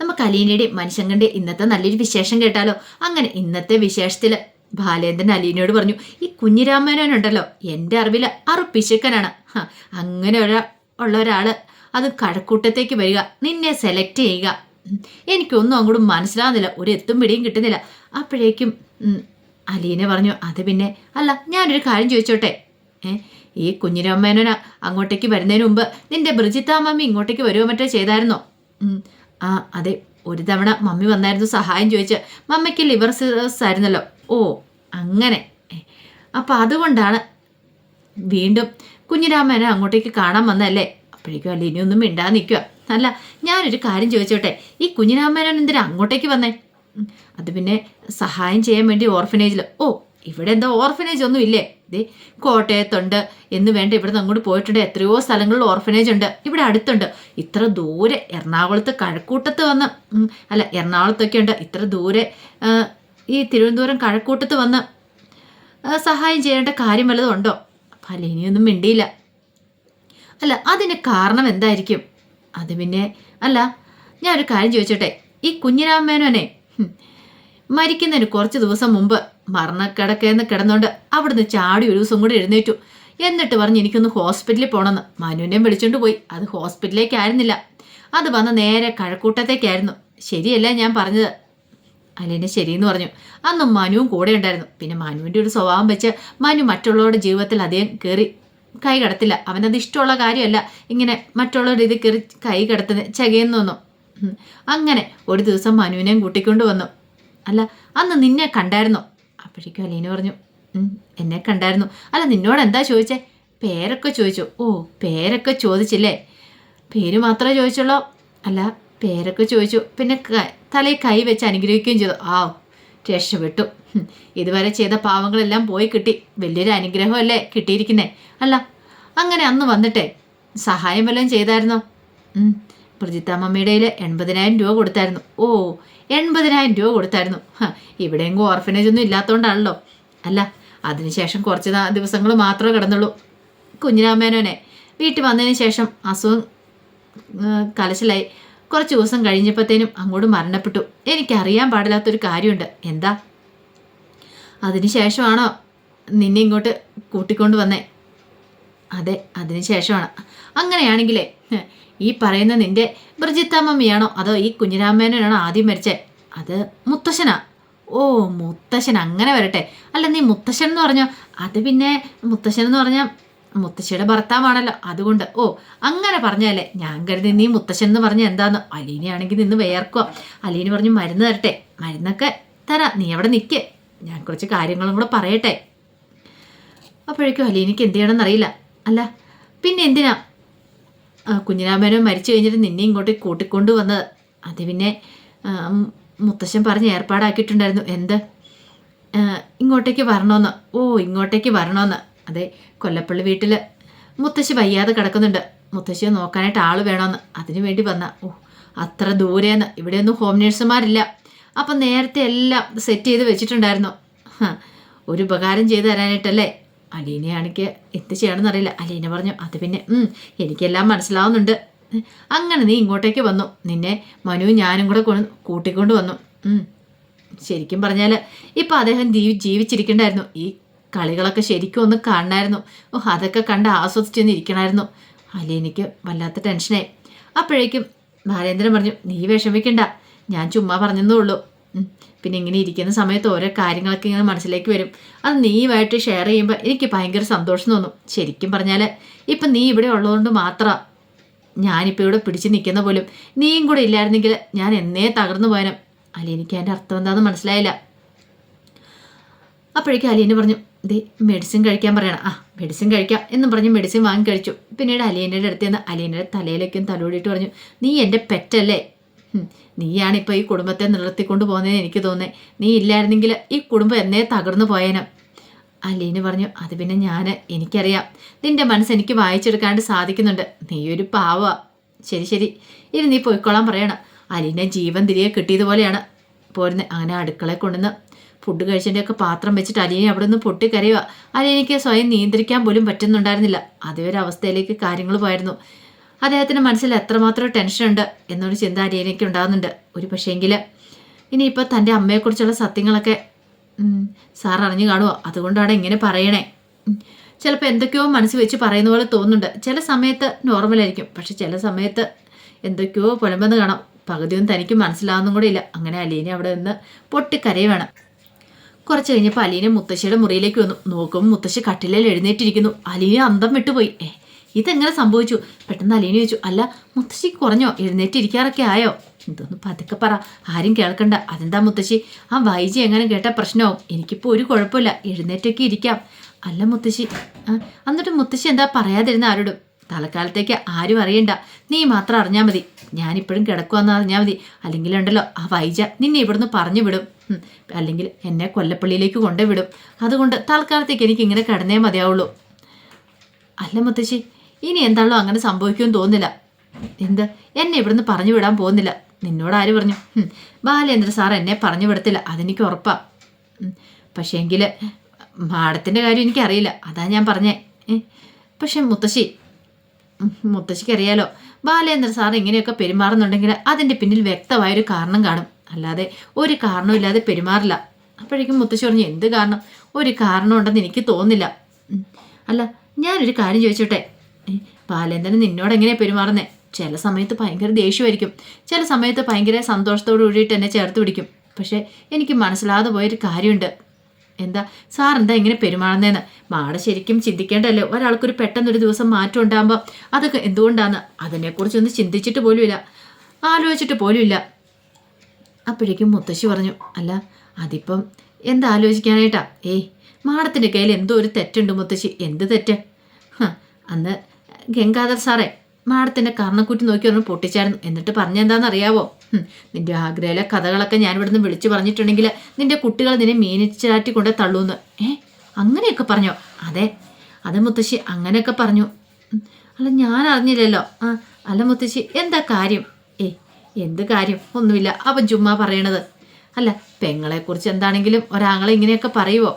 നമുക്ക് അലീനയുടെയും മനുഷ്യങ്കന്റെ ഇന്നത്തെ നല്ലൊരു വിശേഷം കേട്ടാലോ? അങ്ങനെ ഇന്നത്തെ വിശേഷത്തിൽ ബാലേന്ദ്രൻ അലീനയോട് പറഞ്ഞു ഈ കുഞ്ഞിരാമേനോനുണ്ടല്ലോ എന്റെ അറിവിൽ അറുപ്പിശുക്കനാണ്. പിശുക്കനാണ് അങ്ങനെ ഒരാ ഉള്ള ഒരാൾ അത് കഴക്കൂട്ടത്തേക്ക് വരിക നിന്നെ സെലക്ട് ചെയ്യുക. എനിക്കൊന്നും അങ്ങോട്ടും മനസ്സിലാകുന്നില്ല ഒരു എത്തും പിടിയും കിട്ടുന്നില്ല. അപ്പോഴേക്കും അലീന പറഞ്ഞു അത് പിന്നെ അല്ല ഞാനൊരു കാര്യം ചോദിച്ചോട്ടെ? ഈ കുഞ്ഞിരാമേനോന അങ്ങോട്ടേക്ക് വരുന്നതിന് മുമ്പ് നിന്റെ ബ്രിജിത്താമ്മ ഇങ്ങോട്ടേക്ക് വരുമോ മറ്റേ ചെയ്തായിരുന്നോ? ആ അതെ. ഒരു തവണ മമ്മി വന്നായിരുന്നു സഹായം ചോദിച്ച് മമ്മയ്ക്ക് ലിവർ സിറോസ് ആയിരുന്നല്ലോ. ഓ അങ്ങനെ. അപ്പം അതുകൊണ്ടാണ് വീണ്ടും കുഞ്ഞിരാമനെ അങ്ങോട്ടേക്ക് കാണാൻ വന്നതല്ലേ? അപ്പോഴേക്കും അല്ല ഇനിയൊന്നും മിണ്ടാതെ നിൽക്കുക അല്ല ഞാനൊരു കാര്യം ചോദിച്ചോട്ടെ. ഈ കുഞ്ഞിരാമേനോൻ എന്തിനാ അങ്ങോട്ടേക്ക് വന്നേ? അത് പിന്നെ സഹായം ചെയ്യാൻ വേണ്ടി ഓർഫനേജിൽ ഓ ഇവിടെ എന്താ ഓർഫനേജ് ഒന്നും ഇല്ലേ ദേ കോട്ടയത്തുണ്ട് എന്ന് വേണ്ട ഇവിടുന്ന് അങ്ങോട്ട് പോയിട്ടുണ്ട്. എത്രയോ സ്ഥലങ്ങളിൽ ഓർഫനേജ് ഉണ്ട് ഇവിടെ അടുത്തുണ്ട്. ഇത്ര ദൂരെ എറണാകുളത്ത് കഴക്കൂട്ടത്ത് വന്ന് അല്ല എറണാകുളത്തൊക്കെ ഉണ്ട്. ഇത്ര ദൂരെ ഈ തിരുവനന്തപുരം കഴക്കൂട്ടത്ത് വന്ന് സഹായം ചെയ്യേണ്ട കാര്യം വല്ലതും ഉണ്ടോ? അപ്പം അല്ല ഇനിയൊന്നും മിണ്ടിയില്ല. അല്ല അതിന് കാരണം എന്തായിരിക്കും? അത് പിന്നെ അല്ല ഞാനൊരു കാര്യം ചോദിച്ചോട്ടെ? ഈ കുഞ്ഞിരാമേനോനെ മരിക്കുന്നതിന് കുറച്ച് ദിവസം മുമ്പ് മരണക്കിടക്കേന്ന് കിടന്നുകൊണ്ട് അവിടുന്ന് ചാടി ഒരു ദിവസം കൂടി എഴുന്നേറ്റു. എന്നിട്ട് പറഞ്ഞ് എനിക്കൊന്ന് ഹോസ്പിറ്റലിൽ പോകണമെന്ന് മനുവിനെയും വിളിച്ചോണ്ട് പോയി. അത് ഹോസ്പിറ്റലിലേക്കായിരുന്നില്ല. അത് വന്ന് നേരെ കഴക്കൂട്ടത്തേക്കായിരുന്നു. ശരിയല്ല ഞാൻ പറഞ്ഞത്. അലേനെ ശരിയെന്ന് പറഞ്ഞു. അന്ന് മനുവും കൂടെ ഉണ്ടായിരുന്നു. പിന്നെ മനുവിന്റെ ഒരു സ്വഭാവം വെച്ച് മനു മറ്റുള്ളവരുടെ ജീവിതത്തിൽ അധികം കയറി കൈ കടത്തില്ല. അവനത് ഇഷ്ടമുള്ള കാര്യമല്ല. ഇങ്ങനെ മറ്റുള്ളവരുടെ ഇത് കയറി കൈ കടത്തുന്ന ചകയെന്നൊന്നും വന്നു. അങ്ങനെ ഒരു ദിവസം മനുവിനെയും കൂട്ടിക്കൊണ്ട് വന്നു. അല്ല അന്ന് നിന്നെ കണ്ടായിരുന്നോ? അപ്പോഴേക്കും അലീന പറഞ്ഞു "ഉം, എന്നെ കണ്ടായിരുന്നു. അല്ല നിന്നോട് എന്താ ചോദിച്ചേ? പേരൊക്കെ ചോദിച്ചു. ഓ പേരൊക്കെ ചോദിച്ചില്ലേ? പേര് മാത്രമേ ചോദിച്ചുള്ളൂ? അല്ല പേരൊക്കെ ചോദിച്ചു. പിന്നെ തലയിൽ കൈ വെച്ച് അനുഗ്രഹിക്കുകയും ചെയ്തു. ആ രക്ഷപ്പെട്ടു. ഇതുവരെ ചെയ്ത പാവങ്ങളെല്ലാം പോയി കിട്ടി. വലിയൊരു അനുഗ്രഹമല്ലേ കിട്ടിയിരിക്കുന്നേ? അല്ല അങ്ങനെ അന്ന് വന്നിട്ടേ. സഹായം വല്ലതും ചെയ്തായിരുന്നോ? ഉം, പ്രജിത്ത എൺപതിനായിരം രൂപ കൊടുത്തായിരുന്നു. ഓ എൺപതിനായിരം രൂപ കൊടുത്തായിരുന്നു. ഇവിടെയെങ്കിൽ ഓർഫനേജ് ഒന്നും ഇല്ലാത്തതുകൊണ്ടാണല്ലോ അല്ല അതിനുശേഷം കുറച്ച് ദിവസങ്ങൾ മാത്രമേ കിടന്നുള്ളൂ. കുഞ്ഞിരാമേനോനെ വീട്ടിൽ വന്നതിന് ശേഷം അസുഖം കലശലായി. കുറച്ച് ദിവസം കഴിഞ്ഞപ്പോഴത്തേനും അങ്ങോട്ട് മരണപ്പെട്ടു. എനിക്കറിയാൻ പാടില്ലാത്തൊരു കാര്യമുണ്ട്. എന്താ? അതിനുശേഷമാണോ നിന്നെ ഇങ്ങോട്ട് കൂട്ടിക്കൊണ്ട് വന്നേ? അതെ അതിനുശേഷമാണ് അങ്ങനെയാണെങ്കിലേ ഈ പറയുന്ന നിന്റെ ബ്രജിത്തമ്മയാണോ അതോ ഈ കുഞ്ഞിരാമേനോനാണോ ആദ്യം മരിച്ചത് അത് മുത്തശ്ശനാ. ഓ മുത്തശ്ശൻ അങ്ങനെ വരട്ടെ. അല്ല നീ മുത്തശ്ശൻ എന്ന് പറഞ്ഞോ? അത് പിന്നെ മുത്തശ്ശൻ എന്ന് പറഞ്ഞാൽ മുത്തശ്ശിയുടെ ഭർത്താവാണല്ലോ. അതുകൊണ്ട് ഓ അങ്ങനെ പറഞ്ഞാലേ ഞാൻ കരുതി നീ മുത്തശ്ശൻ എന്ന് പറഞ്ഞ എന്താന്ന്? അലീനയാണെങ്കിൽ നിന്ന് വേർക്കുക അലീന പറഞ്ഞു മരുന്ന് തരട്ടെ. മരുന്നൊക്കെ തരാം. നീ അവിടെ നിൽക്ക് ഞാൻ കുറച്ച് കാര്യങ്ങളും കൂടെ പറയട്ടെ. അപ്പോഴേക്കും അലീനയ്ക്ക് എന്ത് ചെയ്യണമെന്ന് അറിയില്ല. അല്ല പിന്നെ എന്തിനാ? കുഞ്ഞിരാമേനോ മരിച്ചു കഴിഞ്ഞിട്ട് നിന്നെ ഇങ്ങോട്ട് കൂട്ടിക്കൊണ്ട് വന്നത്. അത് പിന്നെ മുത്തശ്ശൻ പറഞ്ഞ് ഏർപ്പാടാക്കിയിട്ടുണ്ടായിരുന്നു. എന്ത്? ഇങ്ങോട്ടേക്ക് വരണമെന്ന് ഓ ഇങ്ങോട്ടേക്ക് വരണമെന്ന് അതെ കൊല്ലപ്പള്ളി വീട്ടിൽ മുത്തശ്ശി വയ്യാതെ കിടക്കുന്നുണ്ട്. മുത്തശ്ശിയെ നോക്കാനായിട്ട് ആൾ വേണമെന്ന് അതിനു വേണ്ടി വന്ന. ഓ അത്ര ദൂരേന്ന്. ഇവിടെയൊന്നും ഹോം നേഴ്സുമാരില്ല. അപ്പം നേരത്തെ എല്ലാം സെറ്റ് ചെയ്ത് വെച്ചിട്ടുണ്ടായിരുന്നു. ഒരു ഉപകാരം ചെയ്തു തരാനായിട്ടല്ലേ? അലീനയാണെങ്കിൽ എന്ത് ചെയ്യണമെന്ന് അറിയില്ല. അലീന പറഞ്ഞു അത് പിന്നെ എനിക്കെല്ലാം മനസ്സിലാവുന്നുണ്ട്. അങ്ങനെ നീ ഇങ്ങോട്ടേക്ക് വന്നു. നിന്നെ മനു ഞാനും കൂടെ കൊണ്ട് കൂട്ടിക്കൊണ്ട് വന്നു. ശരിക്കും പറഞ്ഞാൽ ഇപ്പം അദ്ദേഹം ജീവി ജീവിച്ചിരിക്കണ്ടായിരുന്നു. ഈ കളികളൊക്കെ ശരിക്കും ഒന്ന് കാണണമായിരുന്നു ഓ അതൊക്കെ കണ്ട് ആസ്വദിച്ചൊന്ന് ഇരിക്കണമായിരുന്നു അലീനയ്ക്ക് വല്ലാത്ത ടെൻഷനായി. അപ്പോഴേക്കും ബാലേന്ദ്രൻ പറഞ്ഞു നീ വിഷമിക്കണ്ട. ഞാൻ ചുമ്മാ പറഞ്ഞതേ ഉള്ളൂ. പിന്നെ ഇങ്ങനെ ഇരിക്കുന്ന സമയത്ത് ഓരോ കാര്യങ്ങളൊക്കെ ഇങ്ങനെ മനസ്സിലേക്ക് വരും. അത് നീയുമായിട്ട് ഷെയർ ചെയ്യുമ്പോൾ എനിക്ക് ഭയങ്കര സന്തോഷം തോന്നും. ശരിക്കും പറഞ്ഞാൽ ഇപ്പം നീ ഇവിടെ ഉള്ളതുകൊണ്ട് മാത്രം ഞാനിപ്പോൾ ഇവിടെ പിടിച്ചു നിൽക്കുന്ന പോലും. നീയും കൂടെ ഇല്ലായിരുന്നെങ്കിൽ ഞാൻ എന്നേ തകർന്നു പോയനും. അലി എനിക്ക് അതിന്റെ അർത്ഥം എന്താണെന്ന് മനസ്സിലായില്ല. അപ്പോഴേക്കും അലീന പറഞ്ഞു ദേ മെഡിസിൻ കഴിക്കാൻ പറയണം. ആ മെഡിസിൻ കഴിക്കാം എന്ന് പറഞ്ഞ് മെഡിസിൻ വാങ്ങി കഴിച്ചു. പിന്നീട് അലീനയുടെ അടുത്ത് നിന്ന് അലീനയുടെ തലയിലേക്കും തലോടിയിട്ട് പറഞ്ഞു നീ എന്റെ പെറ്റല്ലേ നീയാണ് ഇപ്പോൾ ഈ കുടുംബത്തെ നിലർത്തിക്കൊണ്ട് പോകുന്നതെന്ന് എനിക്ക് തോന്നേ നീ ഇല്ലായിരുന്നെങ്കിൽ ഈ കുടുംബം എന്നേ തകർന്നു പോയേനെ. അലീന പറഞ്ഞു അത് പിന്നെ ഞാൻ എനിക്കറിയാം. നിന്റെ മനസ്സ് എനിക്ക് വായിച്ചെടുക്കാണ്ട് സാധിക്കുന്നുണ്ട്. നീ ഒരു പാവ. ശരി ശരി. ഇനി നീ പോയിക്കോളാൻ പറയണം. അലീനെ ജീവൻ തിരികെ കിട്ടിയതുപോലെയാണ് പോരുന്നത് അങ്ങനെ അടുക്കളയിൽ കൊണ്ടുവന്ന് ഫുഡ് കഴിച്ചതിന്റെയൊക്കെ പാത്രം വെച്ചിട്ട് അലീനെ അവിടെ നിന്ന് പൊട്ടിക്കരയുക അലീനയ്ക്ക് സ്വയം നിയന്ത്രിക്കാൻ പോലും പറ്റുന്നുണ്ടായിരുന്നില്ല. അതേ ഒരു അവസ്ഥയിലേക്ക് കാര്യങ്ങൾ പോയിരുന്നു അദ്ദേഹത്തിന്റെ മനസ്സിൽ എത്രമാത്രം ടെൻഷനുണ്ട് എന്നൊരു ചിന്ത അരിയനയ്ക്ക് ഉണ്ടാകുന്നുണ്ട് ഒരു പക്ഷേങ്കിൽ ഇനിയിപ്പോൾ തന്റെ അമ്മയെക്കുറിച്ചുള്ള സത്യങ്ങളൊക്കെ സാർ അറിഞ്ഞു കാണുമോ അതുകൊണ്ടാണ് ഇങ്ങനെ പറയണേ. ചിലപ്പോൾ എന്തൊക്കെയോ മനസ്സ് വെച്ച് പറയുന്ന പോലെ തോന്നുന്നുണ്ട്. ചില സമയത്ത് നോർമലായിരിക്കും. പക്ഷെ ചില സമയത്ത് എന്തൊക്കെയോ പുലമ്പെന്ന് കാണാം. പകുതിയൊന്നും തനിക്ക് മനസ്സിലാവുന്നും കൂടെ ഇല്ല. അങ്ങനെ അലീനെ അവിടെ നിന്ന് പൊട്ടിക്കരയുവാണ്. കുറച്ച് കഴിഞ്ഞപ്പോൾ അലീനെ മുത്തശ്ശിയുടെ മുറിയിലേക്ക് വന്നു. നോക്കുമ്പോൾ മുത്തശ്ശി കട്ടിലേൽ എഴുന്നേറ്റിരിക്കുന്നു. അലീനെ അന്തം വിട്ടുപോയി. ഏ ഇതെങ്ങനെ സംഭവിച്ചു? പെട്ടെന്ന് അലീന ചോദിച്ചു അല്ല മുത്തശ്ശി കുറഞ്ഞോ? എഴുന്നേറ്റിരിക്കാറൊക്കെ ആയോ? ഇതൊന്ന് പതുക്കെ പറ ആരും കേൾക്കണ്ട. അതെന്താ മുത്തശ്ശി? ആ വൈജി എങ്ങനെ കേട്ട പ്രശ്നവും? എനിക്കിപ്പോൾ ഒരു കുഴപ്പമില്ല. എഴുന്നേറ്റൊക്കെ ഇരിക്കാം. അല്ല മുത്തശ്ശി എന്നിട്ട് മുത്തശ്ശി എന്താ പറയാതിരുന്ന ആരോടും? തലക്കാലത്തേക്ക് ആരും അറിയണ്ട. നീ മാത്രം അറിഞ്ഞാൽ മതി. ഞാനിപ്പോഴും കിടക്കുമെന്ന് അറിഞ്ഞാൽ മതി. അല്ലെങ്കിൽ ഉണ്ടല്ലോ ആ വൈജ നിന്നെ ഇവിടുന്ന് പറഞ്ഞു വിടും. അല്ലെങ്കിൽ എന്നെ കൊല്ലപ്പള്ളിയിലേക്ക് കൊണ്ടുവിടും. അതുകൊണ്ട് തൽക്കാലത്തേക്ക് എനിക്ക് ഇങ്ങനെ കിടന്നേ മതിയാവുള്ളൂ. അല്ല മുത്തശ്ശി ഇനി എന്താണല്ലോ അങ്ങനെ സംഭവിക്കുമെന്ന് തോന്നുന്നില്ല. എന്ത്? എന്നെ ഇവിടുന്ന് പറഞ്ഞു വിടാൻ പോകുന്നില്ല. നിന്നോട് ആര് പറഞ്ഞു? ബാലേന്ദ്ര സാർ എന്നെ പറഞ്ഞു വിടത്തില്ല. അതെനിക്ക് ഉറപ്പാ. പക്ഷേ എങ്കിൽ മാഡത്തിന്റെ കാര്യം എനിക്കറിയില്ല. അതാ ഞാൻ പറഞ്ഞേ. പക്ഷെ മുത്തശ്ശി മുത്തശ്ശിക്കറിയാലോ ബാലേന്ദ്ര സാർ ഇങ്ങനെയൊക്കെ പെരുമാറുന്നുണ്ടെങ്കിൽ അതിന്റെ പിന്നിൽ വ്യക്തമായൊരു കാരണം കാണും. അല്ലാതെ ഒരു കാരണമില്ലാതെ പെരുമാറില്ല. അപ്പോഴേക്കും മുത്തശ്ശി പറഞ്ഞു എന്ത് കാരണം? ഒരു കാരണം ഉണ്ടെന്ന് എനിക്ക് തോന്നുന്നില്ല. ഉം. അല്ല ഞാനൊരു കാര്യം ചോദിച്ചോട്ടെ? ബാലേന്ദ്രൻ നിന്നോട് എങ്ങനെയാണ് പെരുമാറുന്നേ? ചില സമയത്ത് ഭയങ്കര ദേഷ്യമായിരിക്കും. ചില സമയത്ത് ഭയങ്കര സന്തോഷത്തോട് കൂടിയിട്ട് എന്നെ ചേർത്ത് പിടിക്കും. പക്ഷേ എനിക്ക് മനസ്സിലാതെ പോയൊരു കാര്യമുണ്ട്. എന്താ സാർ എന്താ ഇങ്ങനെ പെരുമാറുന്നതെന്ന് മാട ശരിക്കും ചിന്തിക്കേണ്ടല്ലോ. ഒരാൾക്കൊരു പെട്ടെന്നൊരു ദിവസം മാറ്റം ഉണ്ടാകുമ്പോൾ അതൊക്കെ എന്തുകൊണ്ടാന്ന്? അതിനെക്കുറിച്ചൊന്നും ചിന്തിച്ചിട്ട് പോലുമില്ല. ആലോചിച്ചിട്ട് പോലുമില്ല. അപ്പോഴേക്കും മുത്തശ്ശി പറഞ്ഞു അല്ല അതിപ്പം എന്താ ആലോചിക്കാനായിട്ടാ? ഏയ് മാടത്തിന്റെ കയ്യിൽ എന്തോ ഒരു തെറ്റുണ്ട് മുത്തശ്ശി. എന്ത് തെറ്റ്? അന്ന് ഗംഗാധർ സാറേ മാഡത്തിന്റെ കർണക്കുറ്റി നോക്കി ഒന്ന് പൊട്ടിച്ചായിരുന്നു. എന്നിട്ട് പറഞ്ഞെന്താണെന്നറിയാവോ അറിയാവോ നിന്റെ ആഗ്രഹയിലെ കഥകളൊക്കെ ഞാൻ ഇവിടുന്ന് വിളിച്ചു പറഞ്ഞിട്ടുണ്ടെങ്കിൽ നിന്റെ കുട്ടികൾ നിന്നെ മീനിച്ചാറ്റി കൊണ്ട് തള്ളൂന്ന്. ഏ അങ്ങനെയൊക്കെ പറഞ്ഞോ? അതെ അത് മുത്തശ്ശി അങ്ങനെയൊക്കെ പറഞ്ഞു. അല്ല ഞാൻ അറിഞ്ഞില്ലല്ലോ ആ അല്ല മുത്തശ്ശി എന്താ കാര്യം? ഏ എന്ത് കാര്യം? ഒന്നുമില്ല അവൻ ചുമ്മാ പറയണത്. അല്ല പെങ്ങളെക്കുറിച്ച് എന്താണെങ്കിലും ഒരാങ്ങളെ ഇങ്ങനെയൊക്കെ പറയുവോ?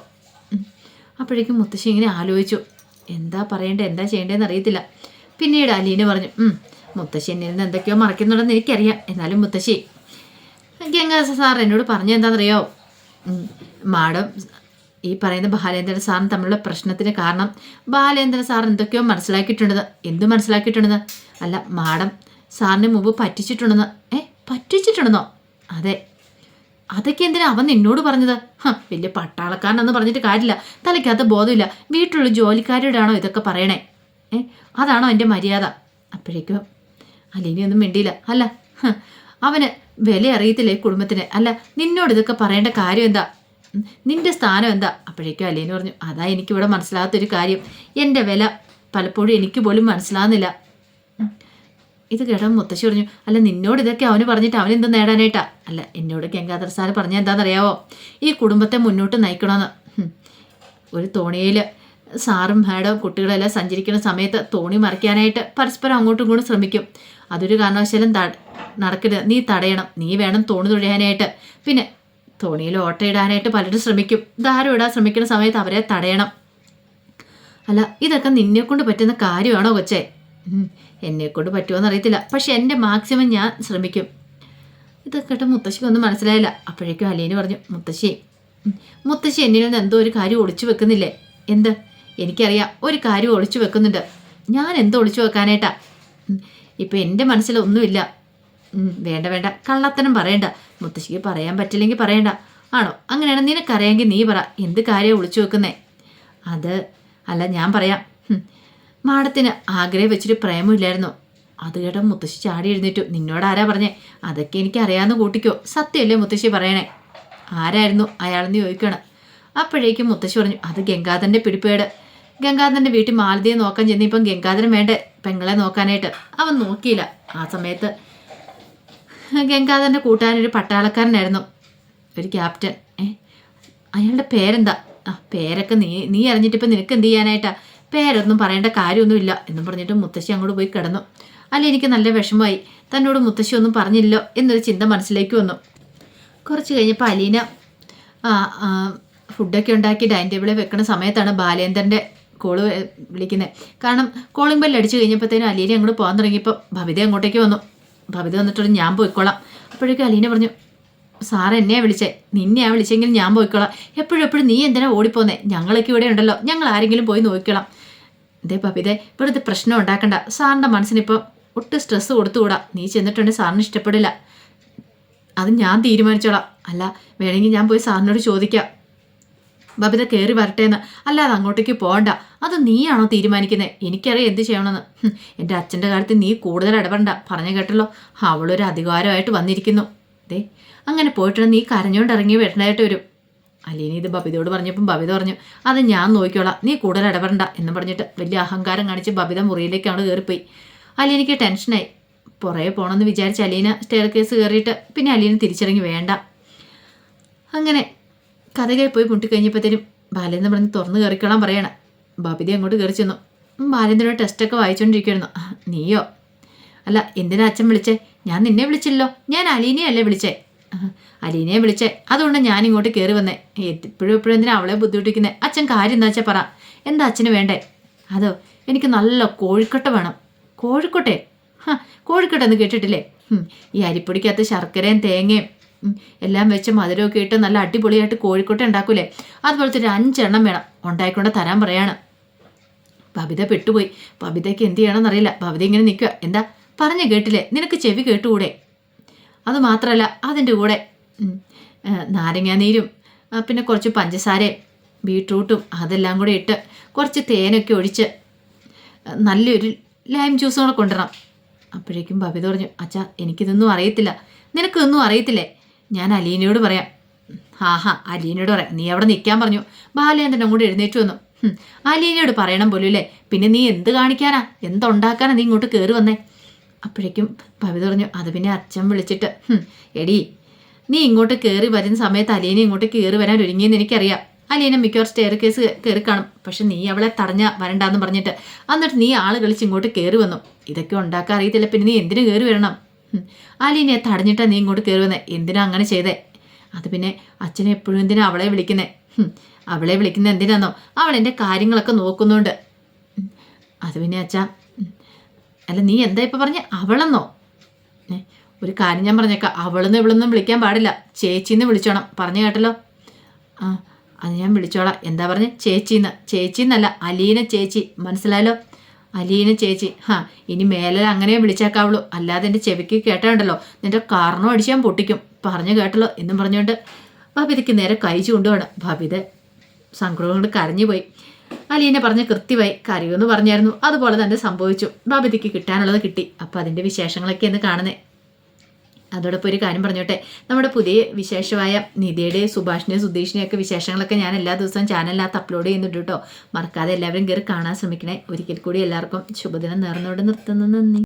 അപ്പോഴേക്കും മുത്തശ്ശി ഇങ്ങനെ ആലോചിച്ചു. എന്താ പറയണ്ടേ എന്താ ചെയ്യേണ്ടതെന്ന് അറിയത്തില്ല. പിന്നീട് അലീന പറഞ്ഞു "ഉം, മുത്തശ്ശി എന്നിൽ നിന്ന് എന്തൊക്കെയോ മറക്കുന്നുണ്ടെന്ന് എനിക്കറിയാം. എന്നാലും മുത്തശ്ശി ഗംഗാധര സാർ എന്നോട് പറഞ്ഞു എന്താണെന്നറിയോ? മാഡം ഈ പറയുന്ന ബാലേന്ദ്രൻ സാറും തമ്മിലുള്ള പ്രശ്നത്തിന് കാരണം ബാലേന്ദ്രൻ സാർ എന്തൊക്കെയോ മനസ്സിലാക്കിയിട്ടുണ്ടെന്ന്. എന്ത് മനസ്സിലാക്കിയിട്ടുണ്ടെന്ന്? അല്ല മാഡം സാറിന് മുമ്പ് പറ്റിച്ചിട്ടുണ്ടെന്ന്. ഏ പറ്റിച്ചിട്ടുണ്ടെന്നോ? അതെ. അതൊക്കെ എന്തിനാ അവൻ എന്നോട് പറഞ്ഞത്? വലിയ പട്ടാളക്കാരനെന്ന് പറഞ്ഞിട്ട് കാര്യമില്ല. തലയ്ക്കകത്ത് ബോധമില്ല. വീട്ടിലുള്ള ജോലിക്കാരോടാണോ ഇതൊക്കെ പറയണേ? ഏ അതാണോ എന്റെ മര്യാദ? അപ്പോഴേക്കും അലീനി ഒന്നും മിണ്ടിയില്ല. അല്ല അവന് വില അറിയത്തില്ലേ കുടുംബത്തിന്? അല്ല നിന്നോട് ഇതൊക്കെ പറയേണ്ട കാര്യം എന്താ? നിന്റെ സ്ഥാനം എന്താ? അപ്പോഴേക്കും അല്ലേന്ന് പറഞ്ഞു അതാ എനിക്കിവിടെ മനസ്സിലാകാത്തൊരു കാര്യം. എന്റെ വില പലപ്പോഴും എനിക്ക് പോലും മനസ്സിലാകുന്നില്ല. ഇത് കേട്ടാ മുത്തശ്ശി പറഞ്ഞു അല്ല നിന്നോട് ഇതൊക്കെ അവന് പറഞ്ഞിട്ട് അവൻ നേടാനായിട്ടാ? അല്ല എന്നോട് ഗംഗാധർ സാറ് പറഞ്ഞാൽ എന്താണെന്നറിയാവോ? ഈ കുടുംബത്തെ മുന്നോട്ട് നയിക്കണമെന്ന്. ഒരു തോണിയിൽ സാറും മാഡവും കുട്ടികളെല്ലാം സഞ്ചരിക്കുന്ന സമയത്ത് തോണി മറിക്കാനായിട്ട് പരസ്പരം അങ്ങോട്ടും ഇങ്ങോട്ടും ശ്രമിക്കും. അതൊരു കാരണവശാലും നടക്കരുത്. നീ തടയണം. നീ വേണം തോണി തുഴയാനായിട്ട് പിന്നെ തോണിയിൽ ഓട്ടയിടാനായിട്ട് പലരും ശ്രമിക്കും. ധാരം ഇടാൻ ശ്രമിക്കുന്ന സമയത്ത് അവരെ തടയണം. അല്ല ഇതൊക്കെ നിന്നെ കൊണ്ട് പറ്റുന്ന കാര്യമാണോ കൊച്ചേ? എന്നെ കൊണ്ട് പറ്റുമോ അറിയത്തില്ല. പക്ഷെ എന്റെ മാക്സിമം ഞാൻ ശ്രമിക്കും. ഇതൊക്കെ കേട്ട് മുത്തശ്ശിക്ക് ഒന്നും മനസ്സിലായില്ല. അപ്പോഴേക്കും അലീന് പറഞ്ഞു മുത്തശ്ശി മുത്തശ്ശി എന്നിൽ നിന്ന് എന്തോ ഒരു കാര്യം ഒളിച്ചു വെക്കുന്നില്ലേ? എന്ത്? എനിക്കറിയാം ഒരു കാര്യം ഒളിച്ചു വെക്കുന്നുണ്ട്. ഞാൻ എന്ത് ഒളിച്ചു വെക്കാനായിട്ടാ? ഇപ്പം എന്റെ മനസ്സിലൊന്നുമില്ല. വേണ്ട വേണ്ട. കള്ളത്തനം പറയണ്ട. മുത്തശ്ശിക്ക് പറയാൻ പറ്റില്ലെങ്കിൽ പറയണ്ട. ആണോ? അങ്ങനെയാണ് നിനക്കറിയാമെങ്കിൽ നീ പറ. എന്ത് കാര്യം ഒളിച്ചു വെക്കുന്നേ? അത് അല്ല ഞാൻ പറയാം. മാഡത്തിന് ആഗ്രഹം വെച്ചിട്ട് പ്രേമമില്ലായിരുന്നു അത് കേട്ട മുത്തശ്ശി ചാടി എഴുന്നേറ്റു. നിന്നോട് ആരാ പറഞ്ഞേ? അതൊക്കെ എനിക്ക് അറിയാമെന്ന് കൂട്ടിക്കോ. സത്യമല്ലേ മുത്തശ്ശി പറയണേ? ആരായിരുന്നു അയാളെന്ന് ചോദിക്കണം. അപ്പോഴേക്കും മുത്തശ്ശി പറഞ്ഞു അത് ഗംഗാധരന്റെ പിടിപ്പേട്. ഗംഗാധരന്റെ വീട്ടിൽ മാലതിയെ നോക്കാൻ ചെന്ന് ഇപ്പം ഗംഗാധരൻ വേണ്ട? പെങ്ങളെ നോക്കാനായിട്ട്. അവൻ നോക്കിയില്ല. ആ സമയത്ത് ഗംഗാധരന്റെ കൂട്ടാനൊരു പട്ടാളക്കാരനായിരുന്നു ഒരു ക്യാപ്റ്റൻ. ഏ അയാളുടെ പേരെന്താ? ആ പേരൊക്കെ നീ നീ അറിഞ്ഞിട്ടിപ്പം നിനക്ക് എന്ത് ചെയ്യാനായിട്ടാ? പേരൊന്നും പറയേണ്ട കാര്യമൊന്നുമില്ല എന്നും പറഞ്ഞിട്ട് മുത്തശ്ശി അങ്ങോട്ട് പോയി കിടന്നു. അല്ല എനിക്ക് നല്ല വിഷമമായി. തന്നോട് മുത്തശ്ശി ഒന്നും പറഞ്ഞില്ലോ എന്നൊരു ചിന്ത മനസ്സിലേക്ക് വന്നു. കുറച്ച് കഴിഞ്ഞപ്പോൾ അലീന ഫുഡൊക്കെ ഉണ്ടാക്കി ഡൈനിങ് ടേബിളിൽ വെക്കുന്ന സമയത്താണ് ബാലേന്ദ്രന്റെ കോൾ വിളിക്കുന്നത് കാരണം കോളിംഗ് ബെല്ല് അടിച്ചു കഴിഞ്ഞപ്പോഴത്തേനും അലീനെ അങ്ങോട്ട് പോകാൻ തുടങ്ങിയപ്പോൾ ഭവിത അങ്ങോട്ടേക്ക് വന്നു. ഭവിത വന്നിട്ടുണ്ട് ഞാൻ പോയിക്കോളാം. അപ്പോഴേക്കും അലീന പറഞ്ഞു സാറ് എന്നെയാണ് വിളിച്ചേ? നിന്നെയാണ് വിളിച്ചെങ്കിൽ ഞാൻ പോയിക്കോളാം. എപ്പോഴും എപ്പോഴും നീ എന്തിനാ ഓടിപ്പോന്നേ? ഞങ്ങളൊക്കെ ഇവിടെ ഉണ്ടല്ലോ. ഞങ്ങൾ ആരെങ്കിലും പോയി നോക്കിക്കോളാം. ഇതേ പപ്പിതേ ഇവിടുത്തെ പ്രശ്നം ഉണ്ടാക്കണ്ട. സാറിന്റെ മനസ്സിനിപ്പോൾ ഒട്ടും സ്ട്രെസ് കൊടുത്തുകൂടാ. നീ ചെന്നിട്ടുണ്ടെങ്കിൽ സാറിന് ഇഷ്ടപ്പെടില്ല. അത് ഞാൻ തീരുമാനിച്ചോളാം. അല്ല വേണമെങ്കിൽ ഞാൻ പോയി സാറിനോട് ചോദിക്കാം. ബബിത കയറി വരട്ടെ എന്ന് അല്ലാതെ അങ്ങോട്ടേക്ക് പോകണ്ട. അത് നീയാണോ തീരുമാനിക്കുന്നത് എനിക്കറിയാം എന്ത് ചെയ്യണമെന്ന്. എന്റെ അച്ഛന്റെ കാര്യത്തിൽ നീ കൂടുതൽ ഇടപെടണ്ട. പറഞ്ഞു കേട്ടല്ലോ. അവളൊരു അധികാരമായിട്ട് വന്നിരിക്കുന്നു. ദേ അങ്ങനെ പോയിട്ടാണ് നീ കരഞ്ഞുകൊണ്ട് ഇറങ്ങി വരേണ്ടതായിട്ട് വരും. അലീന ഇത് ബബിതയോട് പറഞ്ഞപ്പം ബബിത പറഞ്ഞു അത് ഞാൻ നോക്കിക്കോളാം. നീ കൂടുതൽ ഇടപെടണ്ട എന്ന് പറഞ്ഞിട്ട് വലിയ അഹങ്കാരം കാണിച്ച് ബബിത മുറിയിലേക്കാണ് കയറിപ്പോയി. അലീനയ്ക്ക് ടെൻഷനായി. പുറകെ പോകണമെന്ന് വിചാരിച്ച് അലീന സ്റ്റെയർ കേസ് കയറിയിട്ട് പിന്നെ അലീന തിരിച്ചിറങ്ങി വേണ്ട. അങ്ങനെ കഥകയിൽ പോയി മുട്ടിക്കഴിഞ്ഞപ്പോഴത്തേനും ബാലേന്ദ്രൻ പറഞ്ഞ് തുറന്ന് കയറിക്കോളാൻ പറയണം. ബാബിതി അങ്ങോട്ട് കയറി ചെന്നു. ഉം, ബാലേന്ദ്രനോട് ടെസ്റ്റൊക്കെ വായിച്ചുകൊണ്ടിരിക്കുന്നു "ആ, നീയോ? അല്ല എന്തിനാ അച്ഛൻ വിളിച്ചേ? ഞാൻ നിന്നെ വിളിച്ചില്ലല്ലോ. ഞാൻ അലീനയല്ലേ വിളിച്ചേ? "ആ, അലീനയെ വിളിച്ചേ. അതുകൊണ്ട് ഞാൻ ഇങ്ങോട്ട് കയറി വന്നേ. എപ്പോഴും എപ്പോഴും എന്തിനാ അവളെ ബുദ്ധിമുട്ടിക്കുന്നേ? അച്ഛൻ കാര്യം എന്താ വെച്ചാൽ പറ. എന്താ അച്ഛന് വേണ്ടേ? അതോ എനിക്ക് നല്ല കോഴിക്കട്ട വേണം. കോഴിക്കോട്ടെ? കോഴിക്കോട്ടെ എന്ന് കേട്ടിട്ടില്ലേ? ഈ അരിപ്പൊടിക്കകത്ത് ശർക്കരയും തേങ്ങയും എല്ലാം വെച്ച് മധുരമൊക്കെ ഇട്ട് നല്ല അടിപൊളിയായിട്ട് കോഴിക്കോട്ടെ ഉണ്ടാക്കൂലേ? അതുപോലത്തെ ഒരു അഞ്ചെണ്ണം വേണം. ഉണ്ടായിക്കൊണ്ട് തരാൻ പറയാണ്. ബബിത പെട്ടുപോയി. ബബിതയ്ക്ക് എന്ത് ചെയ്യണമെന്നറിയില്ല. ബബിത ഇങ്ങനെ നിൽക്കുക. എന്താ? പറഞ്ഞു കേട്ടില്ലേ? നിനക്ക് ചെവി കേട്ടുകൂടെ? അത് മാത്രമല്ല അതിന്റെ കൂടെ നാരങ്ങാനീരും പിന്നെ കുറച്ച് പഞ്ചസാരയും ബീട്രൂട്ടും അതെല്ലാം കൂടെ ഇട്ട് കുറച്ച് തേനൊക്കെ ഒഴിച്ച് നല്ലൊരു ലൈം ജ്യൂസും കൂടെ കൊണ്ടുവരണം. അപ്പോഴേക്കും ബബിത പറഞ്ഞു അച്ഛാ എനിക്കിതൊന്നും അറിയത്തില്ല. നിനക്കൊന്നും അറിയത്തില്ലേ? ഞാൻ അലീനയോട് പറയാം. ആഹാ അലീനയോട് പറയാം. നീ അവിടെ നിൽക്കാൻ പറഞ്ഞു. ബാലേന്ദ്രനും അങ്ങോട്ട് എഴുന്നേറ്റ് വന്നു. അലീനയോട് പറയണം പോലും അല്ലേ പിന്നെ നീ എന്ത് കാണിക്കാനാ? എന്തുണ്ടാക്കാനാ നീ ഇങ്ങോട്ട് കയറി വന്നേ? അപ്പോഴേക്കും പവി പറഞ്ഞു അത് പിന്നെ അച്ഛൻ വിളിച്ചിട്ട്. എടി നീ ഇങ്ങോട്ട് കയറി വരുന്ന സമയത്ത് അലീന ഇങ്ങോട്ട് കയറി വരാൻ ഒരുങ്ങിയെന്ന് എനിക്കറിയാം. അലീന മിക്കവാറും സ്റ്റെയർ കേസ് കയറി കാണും. പക്ഷെ നീ അവളെ തടഞ്ഞ വരണ്ടാന്ന് പറഞ്ഞിട്ട്. എന്നിട്ട് നീ ആൾ കളിച്ച് ഇങ്ങോട്ട് കയറി വന്നു. ഇതൊക്കെ ഉണ്ടാക്കാൻ അറിയത്തില്ല. പിന്നെ നീ എന്തിനു കയറി വരണം? ഹും, അലീനയെ തടഞ്ഞിട്ടാ നീ ഇങ്ങോട്ട് കയറി എന്തിനാ അങ്ങനെ ചെയ്തേ? അത് പിന്നെ അച്ഛനെ എപ്പോഴും എന്തിനാ അവളെ വിളിക്കുന്നേ? അവളെ വിളിക്കുന്ന എന്തിനാന്നോ? അവൾ എന്റെ കാര്യങ്ങളൊക്കെ നോക്കുന്നുണ്ട്. അത് പിന്നെ അച്ഛാ അല്ല നീ എന്താ ഇപ്പം പറഞ്ഞ? അവളെന്നോ? ഒരു കാര്യം ഞാൻ പറഞ്ഞേക്കാം. അവളെന്ന് ഇവളൊന്നും വിളിക്കാൻ പാടില്ല. ചേച്ചിന്ന് വിളിച്ചോണം. പറഞ്ഞു കേട്ടല്ലോ? ആ അത് ഞാൻ വിളിച്ചോളാം. എന്താ പറഞ്ഞ? ചേച്ചിന്ന്. ചേച്ചിന്നല്ല അലീന ചേച്ചി. മനസ്സിലായല്ലോ? അലീന ചേച്ചി ഹാ ഇനി മേലെ അങ്ങനെ വിളിച്ചേക്കാവുള്ളൂ. അല്ലാതെ എന്റെ ചെവിക്ക് കേട്ടാണ്ടല്ലോ നിന്റെ കാരണം അടിച്ച് പൊട്ടിക്കും. പറഞ്ഞു കേട്ടല്ലോ എന്നും പറഞ്ഞുകൊണ്ട് ബബിതയ്ക്ക് നേരെ കഴിച്ചു കൊണ്ടുപോകണം ബബിത സങ്കടം കൊണ്ട് കരഞ്ഞുപോയി അലീന പറഞ്ഞ് കൃത്യമായി കരയുമെന്ന് പറഞ്ഞായിരുന്നു. അതുപോലെ തന്നെ സംഭവിച്ചു. ബബിതയ്ക്ക് കിട്ടാനുള്ളത് കിട്ടി. അപ്പം അതിന്റെ വിശേഷങ്ങളൊക്കെ എന്ന് കാണുന്നേ. അതോടൊപ്പം ഒരു കാര്യം പറഞ്ഞോട്ടെ. നമ്മുടെ പുതിയ വിശേഷമായ നിധിയുടെ സുധീഷിനെ ഒക്കെ വിശേഷങ്ങളൊക്കെ ഞാൻ എല്ലാ ദിവസവും ചാനലിനകത്ത് അപ്ലോഡ് ചെയ്യുന്നുണ്ട് കേട്ടോ. മറക്കാതെ എല്ലാവരും കയറി കാണാൻ ശ്രമിക്കണേ. ഒരിക്കൽ കൂടി എല്ലാവർക്കും ശുഭദിനം നേർന്നുകൊണ്ട് നിർത്തുന്നു. നന്ദി.